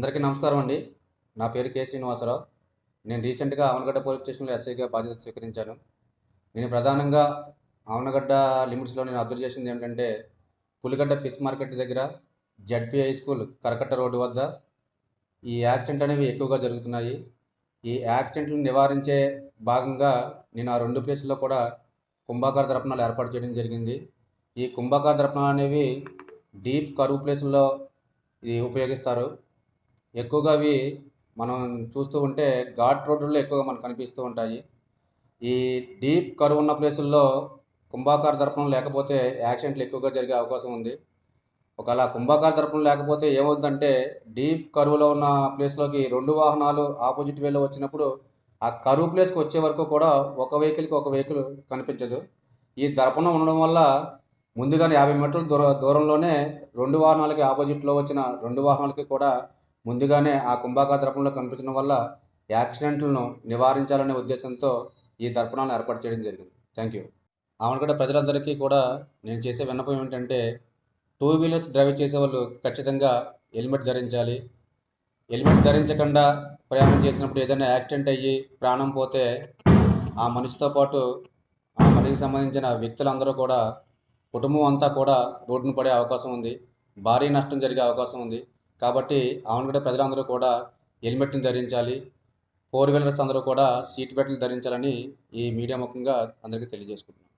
అందరికీ నమస్కారం అండి. నా పేరు కె. శ్రీనివాసరావు. నేను రీసెంట్గా ఆవనగడ్డ పోలీస్ స్టేషన్లో ఎస్ఐగా బాధ్యత స్వీకరించాను. నేను ప్రధానంగా ఆవనగడ్డ లిమిట్స్లో నేను అబ్జర్వ్ చేసింది ఏంటంటే పులిగడ్డ ఫిష్ మార్కెట్ దగ్గర జడ్పీ హై స్కూల్ కరకట్ట రోడ్డు వద్ద ఈ యాక్సిడెంట్ అనేవి ఎక్కువగా జరుగుతున్నాయి. ఈ యాక్సిడెంట్లను నివారించే భాగంగా నేను ఆ రెండు ప్లేసుల్లో కూడా కుంభాకార దర్పణాలు ఏర్పాటు చేయడం జరిగింది. ఈ కుంభాకార దర్పణాలు అనేవి డీప్ కరువు ప్లేసుల్లో ఇది ఉపయోగిస్తారు. ఎక్కువగా అవి మనం చూస్తూ ఉంటే ఘాట్ రోడ్డుల్లో ఎక్కువగా మనకు కనిపిస్తూ ఉంటాయి. ఈ డీప్ కరువు ఉన్న ప్లేసుల్లో కుంభాకార దర్పణం లేకపోతే యాక్సిడెంట్లు ఎక్కువగా జరిగే అవకాశం ఉంది. ఒకవేళ కుంభాకార దర్పణం లేకపోతే ఏమవుతుందంటే డీప్ కరువులో ఉన్న ప్లేస్లోకి రెండు వాహనాలు ఆపోజిట్ వేలో వచ్చినప్పుడు ఆ కరువు ప్లేస్కి వచ్చే వరకు కూడా ఒక వెహికల్కి ఒక వెహికల్ కనిపించదు. ఈ దర్పణం ఉండడం వల్ల ముందుగానే యాభై మీటర్ల దూర దూరంలోనే రెండు వాహనాలకి ఆపోజిట్లో వచ్చిన రెండు వాహనాలకి కూడా ముందుగానే ఆ కుంభాకార దర్పణంలో కనిపించడం వల్ల యాక్సిడెంట్లను నివారించాలనే ఉద్దేశంతో ఈ దర్పణాలను ఏర్పాటు చేయడం జరిగింది. Thank you. ఆమెకడ ప్రజలందరికీ కూడా నేను చేసే విన్నపం ఏమిటంటే టూ వీలర్స్ డ్రైవ్ చేసే వాళ్ళు ఖచ్చితంగా హెల్మెట్ ధరించాలి. హెల్మెట్ ధరించకుండా ప్రయాణం చేసినప్పుడు ఏదైనా యాక్సిడెంట్ అయ్యి ప్రాణం పోతే ఆ మనిషితో పాటు ఆ మనిషికి సంబంధించిన వ్యక్తులందరూ కూడా కుటుంబం అంతా కూడా రోడ్డును పడే అవకాశం ఉంది. భారీ నష్టం జరిగే అవకాశం ఉంది. కాబట్టి ఆవనగడ్డ ప్రజలందరూ కూడా హెల్మెట్ని ధరించాలి ఫోర్ వీలర్స్ అందరూ కూడా సీట్ బెల్ట్లు ధరించాలని ఈ మీడియా ముఖంగా అందరికీ తెలియజేసుకుంటున్నాను